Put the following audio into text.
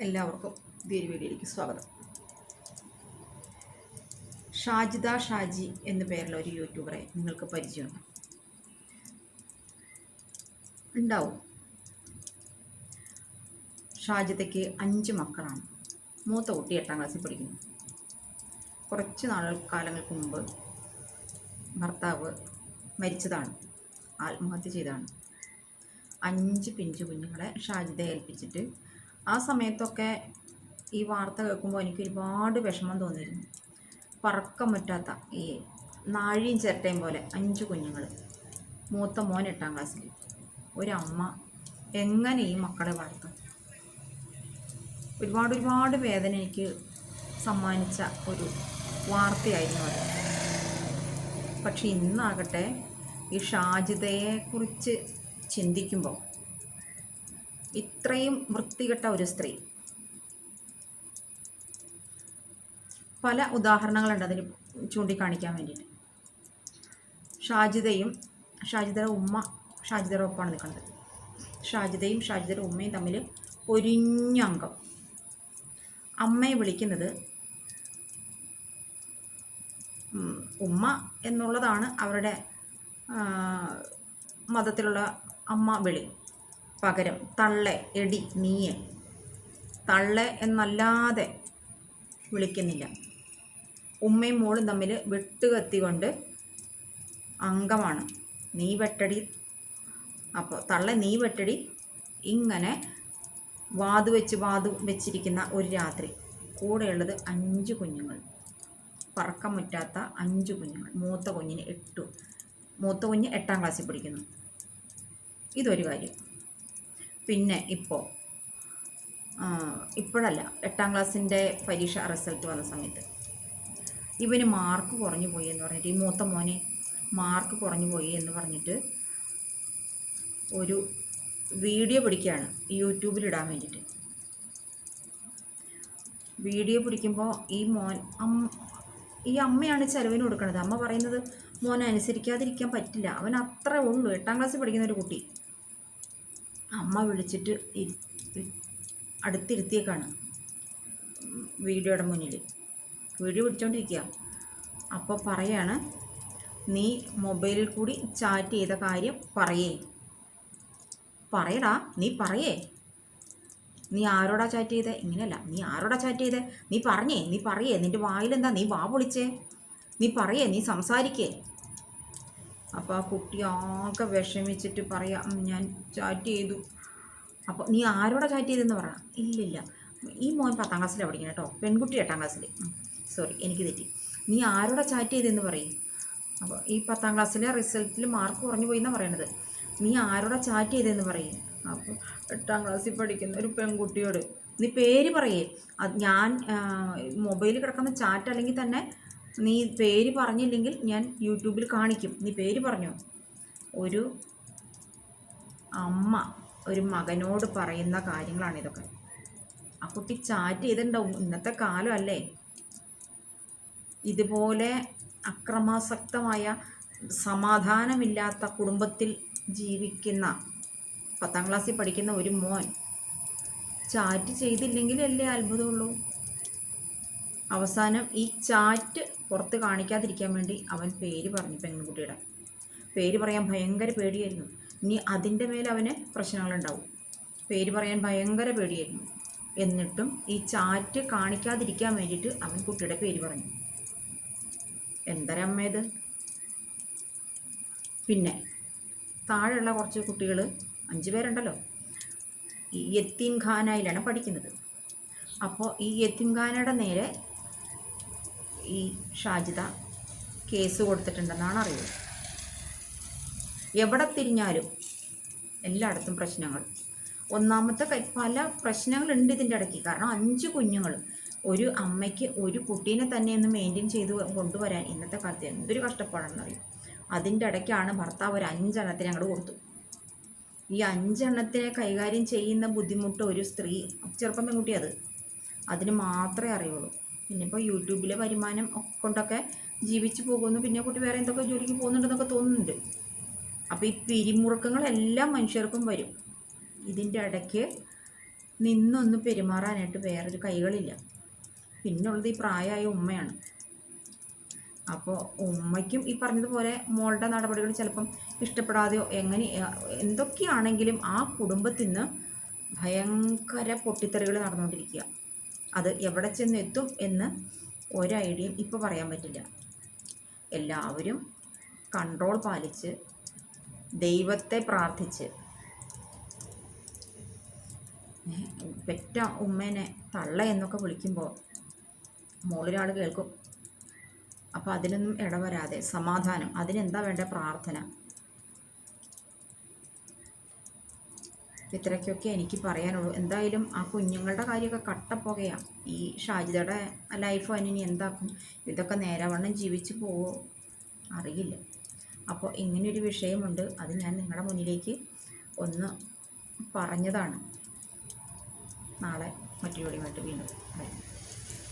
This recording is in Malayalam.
എല്ലാവർക്കും പുതിയൊരു വീഡിയോയിലേക്ക് സ്വാഗതം. ഷാജിദ ഷാജി എന്ന പേരുള്ള ഒരു യൂട്യൂബറെ നിങ്ങൾക്ക് പരിചയമുണ്ട്. ഉണ്ടാവും. ഷാജിദയ്ക്ക് അഞ്ച് മക്കളാണ്. മൂത്ത കുട്ടി എട്ടാം ക്ലാസ്സിൽ പഠിക്കുന്നു. കുറച്ച് നാളുകൾ കാലങ്ങൾക്ക് മുമ്പ് ഭർത്താവ് മരിച്ചതാണ്. ആത്മഹത്യ ചെയ്തതാണ്. അഞ്ച് പിഞ്ചു കുഞ്ഞുങ്ങളെ ഷാജിദയെ ഏൽപ്പിച്ചിട്ട് ആ സമയത്തൊക്കെ ഈ വാർത്ത കേൾക്കുമ്പോൾ എനിക്ക് ഒരുപാട് വിഷമം തോന്നിയിരുന്നു. പറക്കം പറ്റാത്ത ഈ നാഴിയും ചിരട്ടയും പോലെ അഞ്ച് കുഞ്ഞുങ്ങൾ മൂത്ത മോൻ എട്ടാം ക്ലാസ്സിൽ ഒരമ്മ. എങ്ങനെ ഈ മക്കളെ വളർത്തും? ഒരുപാട് ഒരുപാട് വേദന എനിക്ക് സമ്മാനിച്ച ഒരു വാർത്തയായിരുന്നു അത്. പക്ഷെ ഇന്നാകട്ടെ ഈ ഷാജിതയെക്കുറിച്ച് ചിന്തിക്കുമ്പോൾ ഇത്രയും വൃത്തികെട്ട ഒരു സ്ത്രീ. പല ഉദാഹരണങ്ങളുണ്ട് അതിന് ചൂണ്ടിക്കാണിക്കാൻ വേണ്ടിയിട്ട്. ഷാജിദയും ഷാജിദയുടെ ഉമ്മ ഷാജിദയുടെ ഒപ്പമാണ് നിൽക്കുന്നത്. ഷാജിദയും ഷാജിദയുടെ ഉമ്മയും തമ്മിൽ ഒരിഞ്ഞംഗം അമ്മയെ വിളിക്കുന്നത് ഉമ്മ എന്നുള്ളതാണ് അവരുടെ മതത്തിലുള്ള അമ്മ വിളി. പകരം തള്ളെ എടി നീയെ. തള്ളെ എന്നല്ലാതെ വിളിക്കുന്നില്ല. ഉമ്മയും മോളും തമ്മിൽ വെട്ടുകത്തി കൊണ്ട് അംഗമാണ്. നീ വെട്ടടി. അപ്പോൾ തള്ള നീ വെട്ടടി. ഇങ്ങനെ വാതു വെച്ച് വാതു വെച്ചിരിക്കുന്ന ഒരു രാത്രി. കൂടെയുള്ളത് അഞ്ച് കുഞ്ഞുങ്ങൾ. പറക്കം മുറ്റാത്ത അഞ്ച് കുഞ്ഞുങ്ങൾ. മൂത്ത കുഞ്ഞിന് എട്ടു. മൂത്ത കുഞ്ഞ് എട്ടാം ക്ലാസ്സിൽ പഠിക്കുന്നു. ഇതൊരു കാര്യം. പിന്നെ ഇപ്പോൾ ഇപ്പോഴല്ല എട്ടാം ക്ലാസ്സിന്റെ പരീക്ഷ റിസൾട്ട് വന്ന സമയത്ത്. ഇവന് മാർക്ക് കുറഞ്ഞു പോയി എന്ന് പറഞ്ഞിട്ട് ഈ മൂത്ത മോനെ മാർക്ക് കുറഞ്ഞു പോയി എന്ന് പറഞ്ഞിട്ട് ഒരു വീഡിയോ പിടിക്കുകയാണ് യൂട്യൂബിലിടാൻ വേണ്ടിയിട്ട്. വീഡിയോ പിടിക്കുമ്പോൾ ഈ മോൻ അമ്മ ഈ അമ്മയാണ് ചിലവിന് കൊടുക്കുന്നത് അമ്മ പറയുന്നത് മോനെ അനുസരിക്കാതിരിക്കാൻ പറ്റില്ല. അവൻ അത്രേ ഉള്ളൂ. എട്ടാം ക്ലാസ്സിൽ പഠിക്കുന്ന ഒരു കുട്ടി. അമ്മ വിളിച്ചിട്ട് അടുത്തിരുത്തിയേക്കാണ് വീഡിയോയുടെ മുന്നിൽ വീഡിയോ പിടിച്ചോണ്ടിരിക്കുക അപ്പോൾ പറയാണ് നീ മൊബൈലിൽ കൂടി ചാറ്റ് ചെയ്ത കാര്യം പറയേ. പറയടാ നീ പറയേ. നീ ആരോടാ ചാറ്റ് ചെയ്തേ? ഇങ്ങനെയല്ല നീ ആരോടാ ചാറ്റ് ചെയ്തേ? നീ പറഞ്ഞേ നീ പറയേ നിന്റെ വായിലെന്താ? നീ വാ പൊളിച്ചേ നീ പറയേ നീ സംസാരിക്കേ. അപ്പോൾ ആ കുട്ടി ആകെ വിഷമിച്ചിട്ട് പറയാം ഞാൻ ചാറ്റ് ചെയ്തു. അപ്പോൾ നീ ആരോടെ ചാറ്റ് ചെയ്തെന്ന് പറ. ഇല്ലില്ല. ഈ മോൻ പത്താം ക്ലാസ്സിലാണ് പഠിക്കുന്നത് കേട്ടോ പെൺകുട്ടി എട്ടാം ക്ലാസ്സിൽ സോറി എനിക്ക് തെറ്റി. നീ ആരോടെ ചാറ്റ് ചെയ്തെന്ന് പറയും. അപ്പോൾ ഈ പത്താം ക്ലാസ്സിലെ റിസൾട്ടിൽ മാർക്ക് കുറഞ്ഞു പോയി എന്നാണ് പറയണത്. നീ ആരോടെ ചാറ്റ് ചെയ്തതെന്ന് പറയും. അപ്പോൾ എട്ടാം ക്ലാസ്സിൽ പഠിക്കുന്ന ഒരു പെൺകുട്ടിയോട് നീ പേര് പറയേ. അത് ഞാൻ മൊബൈലിൽ കിടക്കുന്ന ചാറ്റ് അല്ലെങ്കിൽ തന്നെ നീ പേര് പറഞ്ഞില്ലെങ്കിൽ ഞാൻ യൂട്യൂബിൽ കാണിക്കും. നീ പേര് പറഞ്ഞോ? ഒരു അമ്മ ഒരു മകനോട് പറയുന്ന കാര്യങ്ങളാണ് ഇതൊക്കെ. ആ കുട്ടി ചാറ്റ് ചെയ്തിട്ടുണ്ടാവും. ഇന്നത്തെ കാലം അല്ലേ? ഇതുപോലെ അക്രമാസക്തമായ സമാധാനമില്ലാത്ത കുടുംബത്തിൽ ജീവിക്കുന്ന പത്താം ക്ലാസ്സിൽ പഠിക്കുന്ന ഒരു മോൻ ചാറ്റ് ചെയ്തില്ലെങ്കിലല്ലേ അത്ഭുതമുള്ളൂ. അവസാനം ഈ ചാറ്റ് പുറത്ത് കാണിക്കാതിരിക്കാൻ വേണ്ടി അവൻ പേര് പറഞ്ഞു പെൺകുട്ടിയുടെ. പേര് പറയാൻ ഭയങ്കര പേടിയായിരുന്നു. ഇനി അതിന്റെ മേലെ അവന് പ്രശ്നങ്ങളുണ്ടാവും. പേര് പറയാൻ ഭയങ്കര പേടിയായിരുന്നു. എന്നിട്ടും ഈ ചാറ്റ് കാണിക്കാതിരിക്കാൻ വേണ്ടിയിട്ട് അവൻ കുട്ടിയുടെ പേര് പറഞ്ഞു. എന്തരമ്മ ഇത്? പിന്നെ താഴെയുള്ള കുറച്ച് കുട്ടികൾ അഞ്ച് പേരുണ്ടല്ലോ ഈ യത്തീംഖാനയിലാണ് പഠിക്കുന്നത്. അപ്പോൾ ഈ യത്തീംഖാനയുടെ നേരെ ഈ ഷാജിദ കേസ് കൊടുത്തിട്ടുണ്ടെന്നാണ് അറിയുന്നത്. എവിടെ തിരിഞ്ഞാലും എല്ലായിടത്തും പ്രശ്നങ്ങൾ. ഒന്നാമത്തെ പല പ്രശ്നങ്ങളുണ്ട് ഇതിന്റെ ഇടയ്ക്ക്. കാരണം അഞ്ച് കുഞ്ഞുങ്ങൾ ഒരു അമ്മയ്ക്ക് ഒരു കുട്ടീനെ തന്നെ ഒന്ന് മെയിന്റെയിൻ ചെയ്ത് കൊണ്ടുവരാൻ ഇന്നത്തെ കാലത്ത് എന്തൊരു കഷ്ടപ്പാടാണെന്നറിയും അതിന്റെ ഇടയ്ക്കാണ് ഭർത്താവ് ഒരു അഞ്ചെണ്ണത്തിന് അങ്ങോട്ട് കൊടുത്തു. ഈ അഞ്ചെണ്ണത്തിനെ കൈകാര്യം ചെയ്യുന്ന ബുദ്ധിമുട്ട് ഒരു സ്ത്രീ ചെറുപ്പം പെൺകുട്ടി അത്. അതിന് മാത്രമേ അറിയുള്ളൂ. പിന്നെ ഇപ്പോൾ യൂട്യൂബിലെ വരുമാനം കൊണ്ടൊക്കെ ജീവിച്ചു പോകുന്നു. പിന്നെ കുട്ടി വേറെ എന്തൊക്കെ ജോലിക്ക് പോകുന്നുണ്ടെന്നൊക്കെ തോന്നുന്നുണ്ട്. അപ്പോൾ ഈ പിരിമുറുക്കങ്ങളെല്ലാം മനുഷ്യർക്കും വരും. ഇതിന്റെ ഇടയ്ക്ക് നിന്നൊന്ന് പെരുമാറാനായിട്ട് വേറൊരു കൈകളില്ല. പിന്നുള്ളത് ഈ പ്രായമായ ഉമ്മയാണ്. അപ്പോൾ ഉമ്മയ്ക്കും ഈ പറഞ്ഞതുപോലെ മോളുടെ നടപടികൾ ചിലപ്പം ഇഷ്ടപ്പെടാതെയോ എങ്ങനെ എന്തൊക്കെയാണെങ്കിലും ആ കുടുംബത്തിൽ നിന്ന് ഭയങ്കര പൊട്ടിത്തെറികൾ നടന്നുകൊണ്ടിരിക്കുക. അത് എവിടെ ചെന്ന് എത്തും എന്ന് ഒരു ഐഡിയയും ഇപ്പോൾ പറയാൻ പറ്റില്ല. എല്ലാവരും കൺട്രോൾ പാലിച്ച് ദൈവത്തെ പ്രാർത്ഥിച്ച്. പെറ്റ ഉമ്മേനെ തള്ള എന്നൊക്കെ വിളിക്കുമ്പോൾ മുകളിലാൾ കേൾക്കും. അപ്പോൾ അതിനൊന്നും ഇടവരാതെ സമാധാനം. അതിനെന്താ വേണ്ട പ്രാർത്ഥന? ഇത്രയ്ക്കൊക്കെ എനിക്ക് പറയാനുള്ളൂ. എന്തായാലും ആ കുഞ്ഞുങ്ങളുടെ കാര്യമൊക്കെ കട്ടപ്പുകയാണ് ഈ ഷാജിതയുടെ ലൈഫ് അതിനി എന്താക്കും? ഇതൊക്കെ നേരവണ്ണം ജീവിച്ച് പോവോ? അറിയില്ല. അപ്പോൾ ഇങ്ങനെയൊരു വിഷയമുണ്ട്. അത് ഞാൻ നിങ്ങളുടെ മുന്നിലേക്ക് ഒന്ന് പറഞ്ഞതാണ്. നാളെ മറ്റൊരു വീണ്ടും